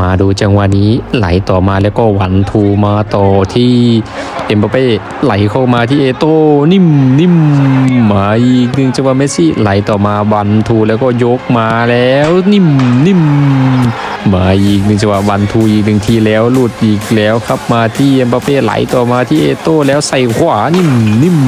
มาดูจังหวะนี้ไหลต่อมาแล้วก็หวันทูมาต่อที่เอ็มบัปเป้ไหลเข้ามาที่เอโต้นิ่มนิ่มมาอีกหนึ่งจังหวะเมสซี่ไหลต่อมาวันทูแล้วก็ยกมาแล้วนิ่มนิ่มมาอีกหนึ่งจังหวะวันทูอีกหนึ่งทีแล้วหลุดอีกแล้วครับมาที่เอ็มบัปเป้ไหลต่อมาที่เอโต้แล้วใส่ขวานิ่มนิ่ม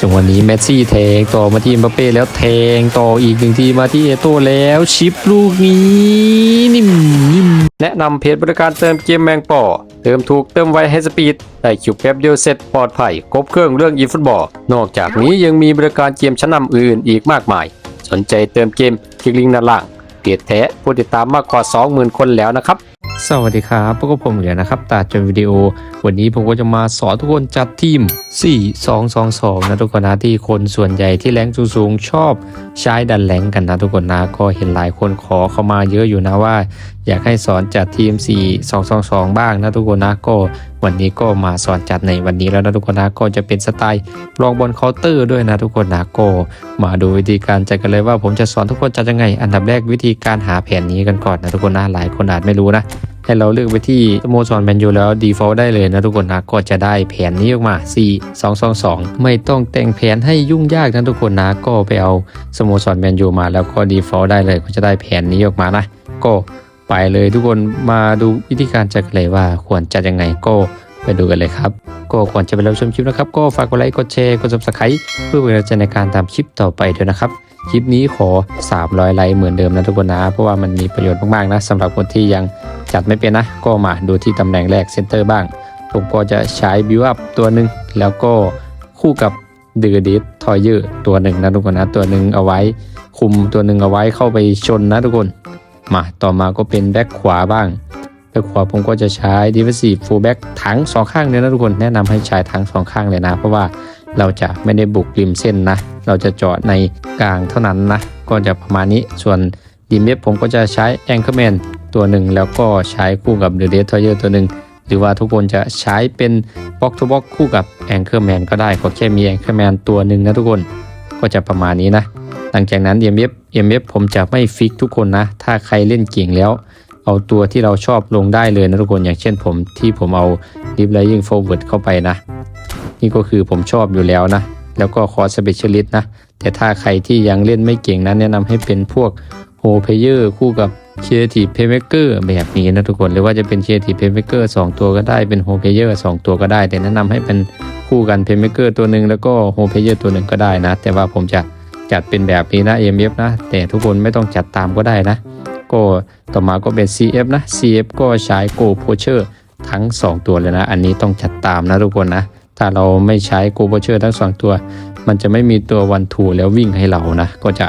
จังหวะนี้เมสซี่แทงต่อมาที่เอ็มบัปเป้แล้วแทงต่ออีกหนึ่งทีมาที่เอโต้แล้วชิปลูกนี้นิ่มนิ่มแนะนำเพจบริการเติมเกมแมงป่อเติมถูกเติมไวให้สปีดได้คิวแป๊บเดียวเสร็จปลอดภัยครบเครื่องเรื่องอีฟุตบอลนอกจากนี้ยังมีบริการเกมชั้นนำอื่นอีกมากมาย สนใจเติมเกมคลิกลิงก์ด้านล่าง เพจแท้ผู้ติดตามมากกว่า 20,000 คนแล้วนะครับ สวัสดีครับพวกผมเหลือนะครับตาจนวิดีโอ วันนี้ผมก็จะมาสอนทุกคนจัดทีม 4 2 2 2 นะทุกคนนะที่คนส่วนใหญ่ที่แรงสูงๆ ชอบใช้ดันแรงกันนะทุกคนนะก็เห็นหลายคนขอเข้ามาเยอะอยู่นะว่า อยากให้สอนจัดทีม 4 2 2 2 บ้างนะทุกคนนะก็วันนี้ก็มาสอนจัดในวันนี้แล้วนะทุกคนนะก็จะเป็นสไตล์ลองบอลเคาน์เตอร์ด้วยนะทุกคนนะก็มาดูวิธีการจัดกันเลยว่าผมจะสอนทุกคนจัดยังไง อันดับแรกวิธีการหาแผนนี้กันก่อนนะทุกคนนะหลายคนอาจไม่รู้นะ ให้เราเลือกไปที่สโมสรแมนยูแล้ว default ได้เลยนะทุกคนนะก็จะได้แผนนี้ออกมา 4 2 2 2 ไม่ต้องแต่งแผนให้ยุ่งยากนะทุกคนนะก็ไปเอาสโมสรแมนยูมาแล้วก็ default ได้เลยก็จะได้แผนนี้ออกมานะ ก็ไปเลยทุกคนมาดูวิธีการจัดเลยว่าควรจัดยังไงก็ไปดูกันเลยครับ ก็ก่อนจะไปรับชมคลิปนะครับ ก็ฝากกดไลค์ กดแชร์ กด subscribe เพื่อเป็นกำลังใจในการตามคลิปต่อไปด้วยนะครับ คลิปนี้ขอ 300 ไลค์เหมือนเดิมนะทุกคนนะ เพราะว่ามันมีประโยชน์มากๆนะสำหรับคนที่ยัง จัดไม่เป็นนะ ก็มาดูที่ตำแหน่งแรกเซนเตอร์บ้าง ผมก็จะใช้บิวอัพตัวหนึ่งแล้วก็คู่กับเดอร์ดิสทอยเยอร์ตัวหนึ่งนะทุกคนนะตัวหนึ่งเอาไว้ คุมตัวหนึ่งเอาไว้เข้าไปชนนะทุกคน มาต่อมาก็เป็นแบ็คขวาบ้างแบ็คขวาผมก็จะใช้ defensive full back ทั้งสองข้างเลยนะทุกคนแนะนำให้ใช้ทั้งสองข้างเลยนะ เพราะว่าเราจะไม่ได้บุกริมเส้นนะ เราจะเจาะในกลางเท่านั้นนะ ก็จะประมาณนี้ส่วนดีเมฟผมก็จะใช้ Anchorman ตัวหนึ่ง แล้วก็ใช้คู่กับ The Death Toyer ตัวหนึ่ง หรือว่าทุกคนจะใช้เป็น Box to Box คู่กับ Anchorman ก็ได้ก็แค่มี Anchorman ตัวหนึ่งนะทุกคนก็จะประมาณนี้นะ หลังจากนั้น EMF EMF ผมจะไม่ฟิกทุกคนนะ ถ้าใครเล่นเก่งแล้ว เอาตัวที่เราชอบลงได้เลยนะทุกคนอย่างเช่นผมที่ผมเอา Deep Lying Forward เข้าไปนะ นี่ก็คือผมชอบอยู่แล้วนะ แล้วก็คอสเปเชียลิสต์นะ แต่ถ้าใครที่ยังเล่นไม่เก่งนะแนะนำให้เป็นพวกโฮเพเยอร์คู่กับ Creative Playmaker แบบนี้นะทุกคน หรือว่าจะเป็น Creative Playmaker 2 ตัวก็ได้เป็นโฮเพเยอร์2ตัวก็ได้ แต่แนะนำให้เป็นคู่กัน Playmaker ตัวหนึ่งแล้วก็โฮเพเยอร์ตัวหนึ่งก็ได้นะ แต่ว่าผมจะจัดเป็นแบบนี้นะ EMF นะ แต่ทุกคนไม่ต้องจัดตามก็ได้นะ ก็ต่อมาก็เป็น CF นะ CF ก็ใช้ Go Poacher ทั้ง 2 ตัวเลยนะ อันนี้ต้องจัดตามนะทุกคนนะ ถ้าเราไม่ใช้ Go Poacher ทั้ง 2 ตัว มันจะไม่มีตัววันทูแล้ววิ่งให้เรานะ ก็จะ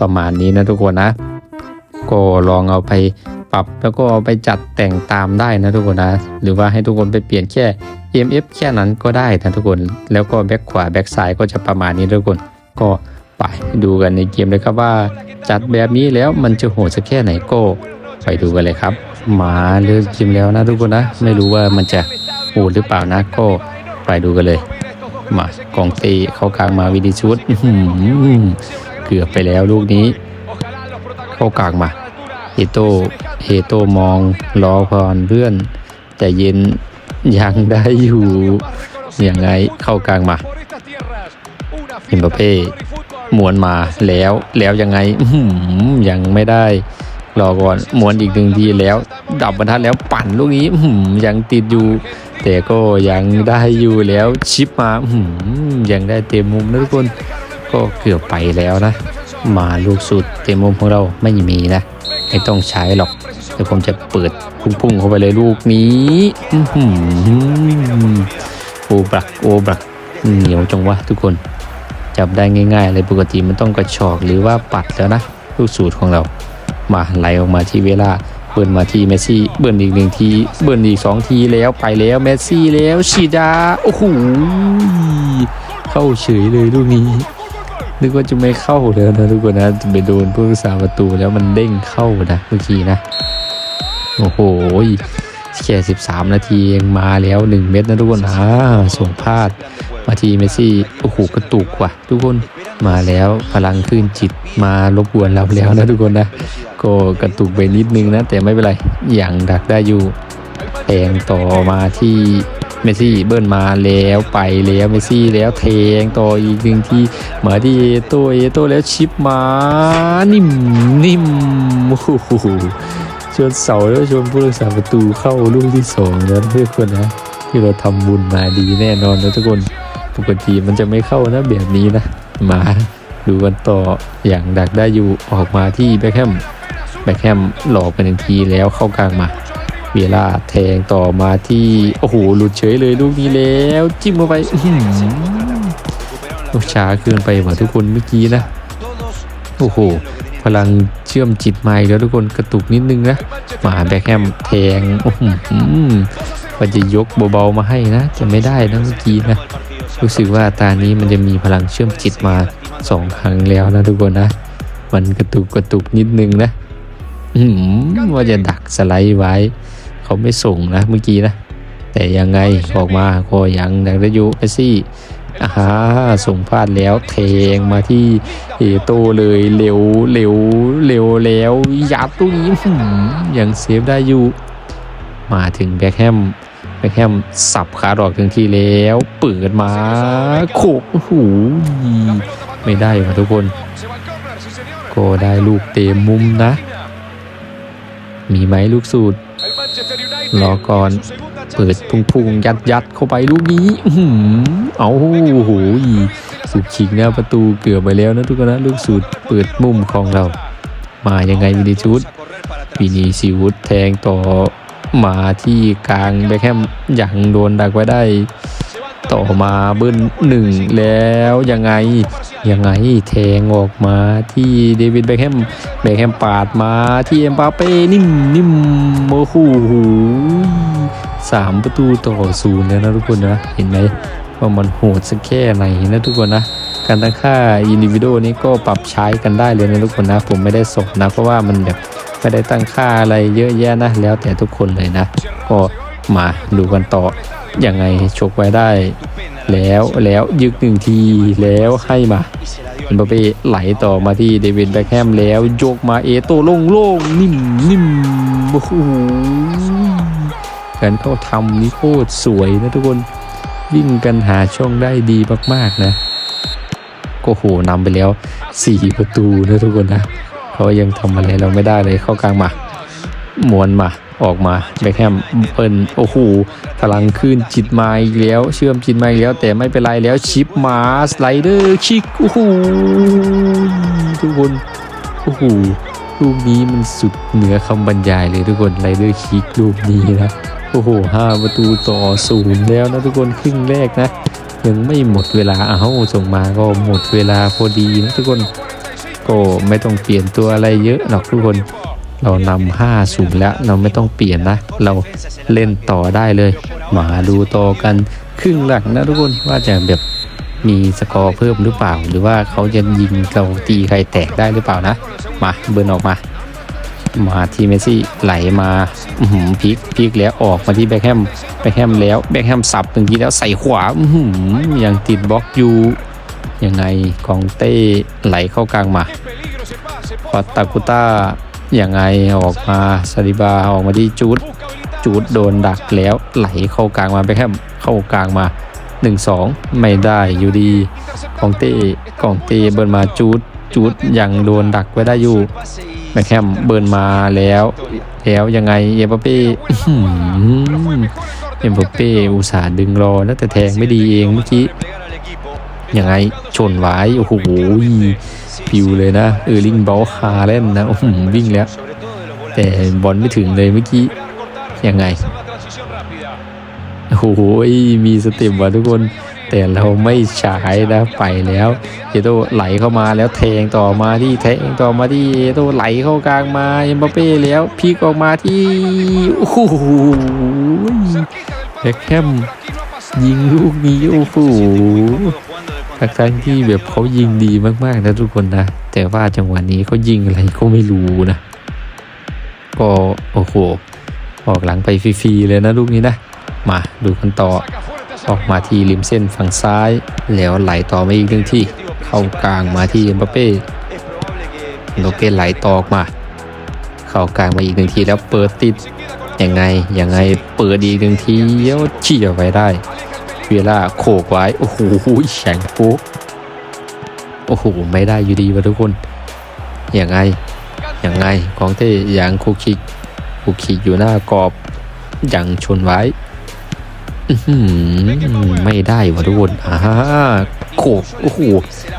ประมาณนี้นะทุกคนนะ ก็ลองเอาไปปรับแล้วก็เอาไปจัดแต่งตามได้นะทุกคนนะ หรือว่าให้ทุกคนไปเปลี่ยนแค่ EMF แค่นั้นก็ได้นะทุกคน แล้วก็แบ็คขวาแบ็คซ้ายก็จะประมาณนี้ทุกคน ก็ไปดูกันในเกมเลยครับว่า จัดแบบนี้แล้วมันจะโหดสักแค่ไหนก็ไปดูกันเลยครับ มาเลือกจิมแล้วนะทุกคนนะ ไม่รู้ว่ามันจะโหดหรือเปล่านะก็ไปดูกันเลย มากองตีเข้ากลางมาวิดีชุดเกือบไปแล้วลูกนี้ เข้ากลางมาเฮโตเฮโตมองรอก่อนเพื่อน แต่เย็นยังได้อยู่ยังไงเข้ากลางมาเอ็มบัปเป้หมวนมาแล้วแล้วยังไงยังไม่ได้รอก่อนหมวนอีกหนึ่งทีแล้ว ดับบรรทัดแล้วปั่นลูกนี้ยังติดอยู่ แต่ก็ยังได้อยู่แล้วชิปมายังได้เต็มมุมนะทุกคน ก็เกือบไปแล้วนะ มาลูกสุดเต็มมุมของเราไม่มีนะ ไม่ต้องใช้หรอกเดี๋ยวผมจะเปิดพุ่งๆเข้าไปเลยลูกนี้อื้อหือโอบรักโอบรักเหนียวจังวะทุกคนจับได้ง่ายๆเลยปกติมันต้องกระชอกหรือว่าปัดแล้วนะลูกสูตรของเรา มาไหลออกมาที่เวลาเบิ้ลมาที่เมสซี่เบิ้ลอีกหนึ่งทีเบิ้ลอีกสองทีแล้วไปแล้วเมสซี่แล้วชีดาโอ้โหเข้าเฉยเลยลูกนี้ นึกว่าจะไม่เข้าแล้วนะทุกคนนะจะไปโดนผู้รักษาประตูแล้วมันเด้งเข้านะเมื่อกี้นะ โอ้โหแค่13 นาทีเองมาแล้ว1เม็ดนะทุกคนอ่าส่งพลาดมาทีเมซี่โอ้โหกระตุกว่ะ ทุกคนมาแล้วพลังขึ้นจิตมารบกวนเราแล้วนะทุกคนนะก็กระตุกไปนิดนึงนะ แต่ไม่เป็นไรอย่างดักได้อยู่แทงต่อมาที่ เมสซี่เบิ้ลมาแล้วไปแล้วเมสซี่แล้วแทงต่ออีกหนึ่งที่มาที่เอโตเอโตแล้วชิปมานิ่มนิ่มโอ้โหชนเสาแล้วชนผู้รักษาประตูเข้าลูกที่สองแล้วเพื่อนคนนะที่เราทำบุญมาดีแน่นอนนะทุกคนปกติมันจะไม่เข้านะแบบนี้นะ มาดูกันต่ออย่างดักได้อยู่ออกมาที่แบ็คแฮมแบ็คแฮมหลอกไปหนึ่งทีแล้วเข้ากลางมา เวลาแทงต่อมาที่ โอ้โห หลุดเฉยเลยลูกนี้แล้ว จิ้มเข้าไปลูกช้าเกินไปว่ะทุกคนเมื่อกี้นะ โอ้โห พลังเชื่อมจิตมาอีกแล้วทุกคนกระตุกนิดนึงนะมาแบคแฮมแทงอ้โหว่าจะยกเบาๆมาให้นะ จะไม่ได้นะเมื่อกี้นะ รู้สึกว่าตานี้มันจะมีพลังเชื่อมจิตมาสองครั้งแล้วนะทุกคนนะ มันกระตุกกระตุกนิดนึงนะอืมว่าจะดักสไลด์ไว้ เขาไม่ส่งนะเมื่อกี้นะ แต่ยังไงออกมาก็ยังดักได้อยู่เมสซี่อ่าฮะส่งพลาดแล้วแทงมาที่เอโตเลยเร็วเร็วเร็วแล้วยัดตรงนี้อื้อหือยังเซฟได้อยู่ มาถึงแบ็คแฮมแบ็คแฮมสับขาดอกถึงทีแล้วเปิดมาโขกโอ้โหไม่ได้มาทุกคน ก็ได้ลูกเตะมุมนะ มีไหมลูกสูตร รอก่อนเปิดพุ่งๆยัดยัดๆเข้าไปลูกนี้อื้อหือเอาโอ้โหสุดฉีกแนวประตูเกือบไปแล้วนะทุกคนนะลูกสุดเปิดมุมของเรา มายังไงวินิชุดวินิสิวุฒแทงต่อมาที่กลางแบ็คแฮมยังโดนดักไว้ได้ ต่อมาเบิ้ลหนึ่งแล้วยังไงยังไงแทงออกมาที่เดวิดแบ็คแฮมแบ็คแฮมปาดมาที่เอ็มบาเป้นิ่มนิ่มโอ้โหสามประตูต่อศูนย์แล้วนะทุกคนนะ เห็นไหมว่ามันโหดสักแค่ไหนนะทุกคนนะ การตั้งค่าอินดิวิโดนี้ก็ปรับใช้กันได้เลยนะทุกคนนะ ผมไม่ได้สอนนะ เพราะว่ามันแบบไม่ได้ตั้งค่าอะไรเยอะแยะนะ แล้วแต่ทุกคนเลยนะก็มาดูกันต่อ ยังไงชกไว้ได้ แล้วแล้วยึกหนึ่งทีแล้วให้มาเอ็มบัปเป้ไหลต่อมาที่เดวิดแบ็คแฮมแล้วโยกมาเอโต้โล่งโล่งนิ่มนิ่มโอ้โหการเขาทำนี่โคตรสวยนะทุกคนวิ่งกันหาช่องได้ดีมากๆนะก็โหนำไปแล้ว 4 ประตูนะทุกคนนะเขายังทำอะไรเราไม่ได้เลยเข้ากลางมา มวนมา ออกมาแบ็คแฮมเปิลโอ้โหพลังขึ้นจิตมาอีกแล้ว เชื่อมจิตมาอีกแล้ว แต่ไม่เป็นไรแล้วชิปมาสไลเดอร์คิกโอ้โหทุกคนโอ้โหลูกนี้มันสุดเหนือคำบรรยายเลยทุกคนไรเดอร์คิกลูกนี้นะโอ้โหห้าประตูต่อศูนย์แล้วนะทุกคนครึ่งแรกนะ ยังไม่หมดเวลาอ้าวส่งมาก็หมดเวลาพอดีนะทุกคนก็ไม่ต้องเปลี่ยนตัวอะไรเยอะหรอกทุกคน เรานำห้าศูนย์แล้วเราไม่ต้องเปลี่ยนนะ เราเล่นต่อได้เลย มาดูต่อกันครึ่งหลังนะทุกคนว่าจะแบบมีสกอร์เพิ่มหรือเปล่า หรือว่าเขาจะยิงเราตีใครแตกได้หรือเปล่านะ มาเบิร์นออกมา มาทีเมซี่ไหลมาหือพลิกพิกแล้วออกมาที่แบ็คแฮมแบ็คแฮมแล้วแบ็คแฮมสับหนึ่งทีแล้วใส่ขวาหือยังติดบล็อกอยู่ยังไงกองเต้ไหลเข้ากลางมาพอตากุต้า ย่างไงออกมาซาลิบาออกมาที่จูดจูดโดนดักแล้วไหลเข้ากลางมาไปแคมเข้ากลางมา 1-2 ไม่ได้อยู่ดีกองเต้กองเต้เบิร์นมาจูดจูดยังโดนดักไว้ได้อยู่แบคแฮมเบิร์นมาแล้ว แล้วยังไงเอ็มบัปเป้เอ็มบัปเป้อุตส่าห์ดึงรอแล้วแต่แทงไม่ดีเองเมื่อกี้ยังไงชนไว้โอ้โห ปิวเลยนะ เออร์ลิงบอลคาเล่นนะอ้วิ่งแล้ว แต่บอลไม่ถึงเลยเมื่อกี้ ยังไง โอ้โหมีสเต็ปว่ะทุกคน แต่เราไม่ฉายนะไปแล้วเอโตไหลเข้ามาแล้วแทงต่อมาที่แทงต่อมาที่เอโตไหลเข้ากลางมาเอ็มบัปเป้แล้วพลิกออกมาที่โอ้โหแบ็คแฮมยิงลูกนี้โอ้โห ทั้งที่แบบเขายิงดีมากๆนะทุกคนนะ แต่ว่าจังหวะนี้เขายิงอะไรก็ไม่รู้นะ ก็โอ้โห ออกหลังไปฟรีๆเลยนะลูกนี้นะ มาดูกันต่อ ออกมาที่ริมเส้นฝั่งซ้าย แล้วไหลต่อมาอีกหนึ่งที่ เข้ากลางมาที่เอ็มบัปเป้เอ็มบัปเป้ไหลต่อออกมา เข้ากลางมาอีกหนึ่งทีแล้วเปิดติดยังไงยังไงเปิดอีกหนึ่งทีเดี๋ยวเฉี่ยวไว้ได้ เวลาโขกไว้ โอ้โหแข็งโป๊กโอ้โห ไม่ได้อยู่ดีวะทุกคนอยังไงอยังไงกองเต้ยังคุกคิกคุกคิกอยู่หน้ากรอบยังชนไว้อื้อหือไม่ได้วะทุกคนอ่าโขกโอ้โห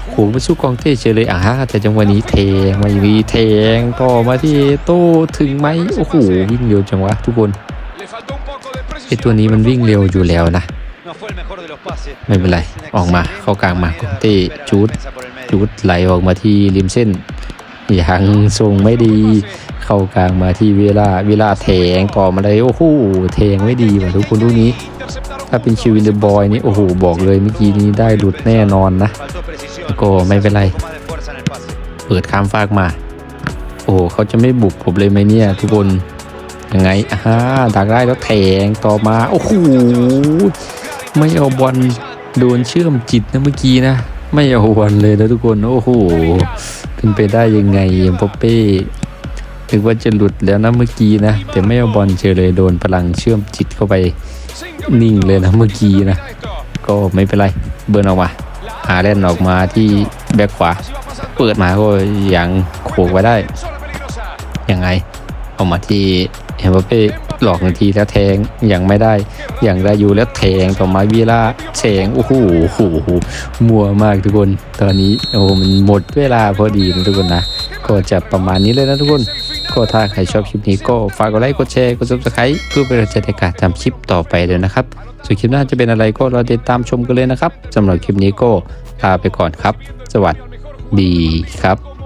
โขกไปสู้กองเต้เฉยเลยอ่าแต่จังหวะนี้แทงไม่มีแทงต่อมาที่โต้ถึงไหมโอ้โหวิ่งเร็วจังวะทุกคนไอตัวนี้มันวิ่งเร็วอยู่แล้วนะ ไม่เป็นไร ออกมาเข้ากลางมากองเต้จูดจูดไหลออกมาที่ริมเส้นยังทรงไม่ดี เข้ากลางมาที่เวลาเวลาแทงต่อมาเลยโอ้โหแทงไม่ดีว่ะทุกคนลูกนี้ ถ้าเป็นคิววินเดอร์บอยนี่โอ้โหบอกเลยเมื่อกี้นี้ได้หลุดแน่นอนนะก็ไม่เป็นไร เปิดข้ามฟากมา โอ้โหเขาจะไม่บุกผมเลยไหมเนี่ย ทุกคนยังไงอ่าดักได้แล้วแทงต่อมา โอ้โห ไม่เอาบอลโดนเชื่อมจิตนะเมื่อกี้นะ ไม่เอาบอลเลยนะทุกคนโอ้โหเป็นไปได้ยังไงเอ็มบัปเป้นึกว่าจะหลุดแล้วนะเมื่อกี้นะ แต่ไม่เอาบอลเจอเลยโดนพลังเชื่อมจิตเข้าไปนิ่งเลยนะเมื่อกี้นะ ก็ไม่เป็นไรเบิร์นออกมา หาเล่นออกมาที่แบ็คขวา เปิดมาก็ยังโขกไว้ได้ยังไงออกมาที่เอ็มบัปเป้ หลอกหนึ่งทีแล้วแทงยังไม่ได้อยังได้อยู่แล้วแทงต่อมาวีล่าแทงโอ้โหโอ้โหมัวมากทุกคน ตอนนี้โอ้มันหมดเวลาพอดีนะทุกคนนะก็จะประมาณนี้เลยนะทุกคนก็ถ้าใครชอบคลิปนี้ก็ฝากกดไลค์กดแชร์กด subscribe เพื่อเป็นกำลังใจในการทำคลิปต่อไปเลยนะครับส่วนคลิปหน้าจะเป็นอะไรก็รอติดตามชมกันเลยนะครับสำหรับคลิปนี้ก็ลาไปก่อนครับ สวัสดีครับ